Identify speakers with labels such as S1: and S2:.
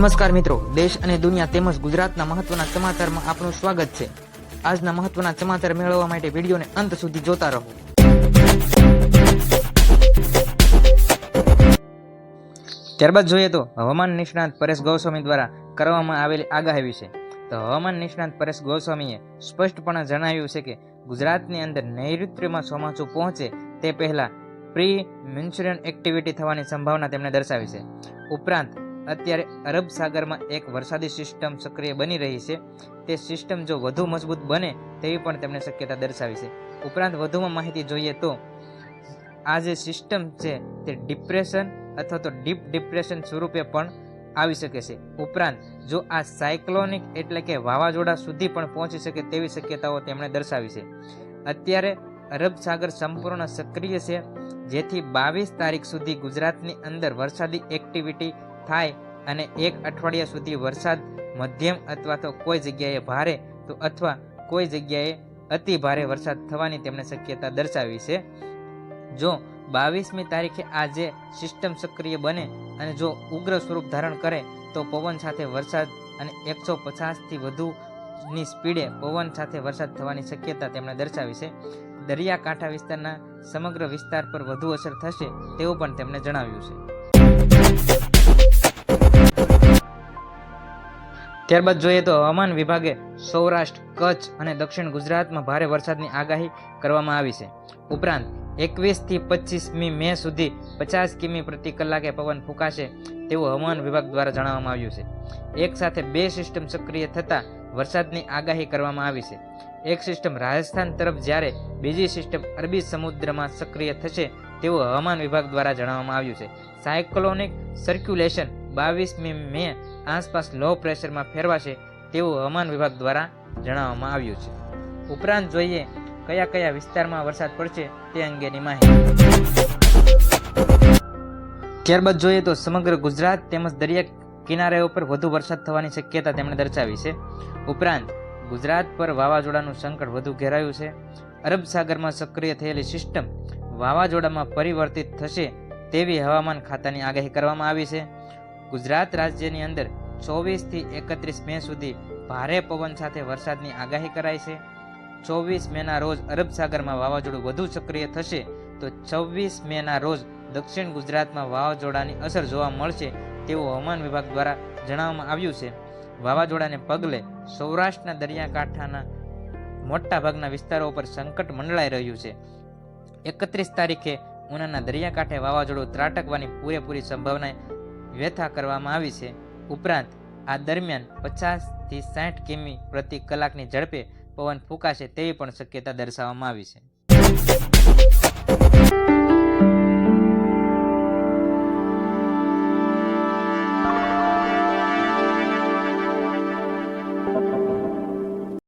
S1: નમસ્કાર મિત્રો. દેશ અને દુનિયા તેમજ ગુજરાતના મહત્વના સમાચારમાં આપનું સ્વાગત છે. આજના મહત્વના સમાચાર મેળવવા માટે વિડીયોને અંત સુધી જોતા રહો. ત્યારબાદ જોઈએ તો હવામાન નિષ્ણાત પરેશ ગોસ્વામી દ્વારા કરવામાં આવેલી આગાહી વિશે. તો હવામાન નિષ્ણાત પરેશ ગોસ્વામીએ સ્પષ્ટપણે જણાવ્યું છે કે ગુજરાતની અંદર નૈઋત્યમાં ચોમાસું પહોંચે તે પહેલા પ્રી મિન્સ્યુરન એક્ટિવિટી થવાની સંભાવના તેમણે દર્શાવી છે. ઉપરાંત અત્યારે અરબ સાગરમાં એક વરસાદી સિસ્ટમ સક્રિય બની રહી છે. તે સિસ્ટમ જો વધુ મજબૂત બને તેવી પણ તેમણે શક્યતા દર્શાવી છે. ઉપરાંત વધુમાં માહિતી જોઈએ તો, આ જે સિસ્ટમ છે તે ડિપ્રેશન અથવા તો ડીપ ડિપ્રેશન સ્વરૂપે પણ આવી શકે છે. ઉપરાંત, જો આ સાયક્લોનિક એટલે કે વાવાઝોડા સુધી પણ પહોંચી શકે તેવી શક્યતાઓ તેમણે દર્શાવી છે. અત્યારે અરબ સાગર સંપૂર્ણ સક્રિય છે, જેથી બાવીસ તારીખ સુધી ગુજરાતની અંદર વરસાદી એક્ટિવિટી થાય અને એક અઠવાડિયા સુધી વરસાદ મધ્યમ અથવા તો કોઈ જગ્યાએ ભારે તો અથવા કોઈ જગ્યાએ અતિ ભારે વરસાદ થવાની તેમણે શક્યતા દર્શાવી છે. જો બાવીસમી તારીખે આ જે સિસ્ટમ સક્રિય બને અને જો ઉગ્ર સ્વરૂપ ધારણ કરે તો પવન સાથે વરસાદ અને એકસો પચાસથી વધુની સ્પીડે પવન સાથે વરસાદ થવાની શક્યતા તેમણે દર્શાવી છે. દરિયાકાંઠા વિસ્તારના સમગ્ર વિસ્તાર પર વધુ અસર થશે તેવું પણ તેમણે જણાવ્યું છે. ત્યારબાદ જોઈએ તો હવામાન વિભાગે સૌરાષ્ટ્ર, કચ્છ અને દક્ષિણ ગુજરાતમાં ભારે વરસાદની આગાહી કરવામાં આવી છે. ઉપરાંત, એકવીસથી પચીસમી મે સુધી પચાસ કિમી પ્રતિ કલાકે પવન ફૂંકાશે તેવું હવામાન વિભાગ દ્વારા જણાવવામાં આવ્યું છે. એક સાથે બે સિસ્ટમ સક્રિય થતાં વરસાદની આગાહી કરવામાં આવી છે. એક સિસ્ટમ રાજસ્થાન તરફ જ્યારે બીજી સિસ્ટમ અરબી સમુદ્રમાં સક્રિય થશે તેવું હવામાન વિભાગ દ્વારા જણાવવામાં આવ્યું છે. સાયક્લોનિક સર્ક્યુલેશન બાવીસમી મે આસપાસ લો પ્રેશરમાં ફેરવાશે તેવું હવામાન વિભાગ દ્વારા જણાવવામાં આવ્યું છે. ઉપરાંત જોઈએ કયા કયા વિસ્તારમાં વરસાદ પડશે તે અંગેની માહિતી. ત્યારબાદ જોઈએ તો સમગ્ર ગુજરાત તેમજ દરિયા કિનારા ઉપર વધુ વરસાદ થવાની શક્યતા તેમણે દર્શાવી છે. ઉપરાંત ગુજરાત પર વાવાઝોડાનું સંકટ વધુ ઘેરાયું છે. અરબ સાગરમાં સક્રિય થયેલી સિસ્ટમ વાવાઝોડામાં પરિવર્તિત થશે તેવી હવામાન ખાતાની આગાહી કરવામાં આવી છે. ગુજરાત રાજ્યની અંદર ચોવીસથી એકત્રીસ મે સુધી ભારે પવન સાથે વરસાદની આગાહી કરાઈ છે. ચોવીસ મેના રોજ અરબ સાગરમાં વાવાઝોડું વધુ સક્રિય થશે તો છવ્વીસ મેના રોજ દક્ષિણ ગુજરાતમાં વાવાઝોડાની અસર જોવા મળશે તેવું હવામાન વિભાગ દ્વારા જણાવવામાં આવ્યું છે. વાવાઝોડાને પગલે સૌરાષ્ટ્રના દરિયાકાંઠાના મોટા ભાગના વિસ્તારો પર સંકટ મંડળાઈ રહ્યું છે. એકત્રીસ તારીખે ઉનાના દરિયાકાંઠે વાવાઝોડું ત્રાટકવાની પૂરેપૂરી સંભાવના વ્યથા કરવામાં આવી છે. ઉપરાંત, આ દરમિયાન પચાસથી સાઠ કિમી પ્રતિ કલાકની ઝડપે પવન ફૂંકાશે તેવી પણ શક્યતા દર્શાવવામાં આવી છે.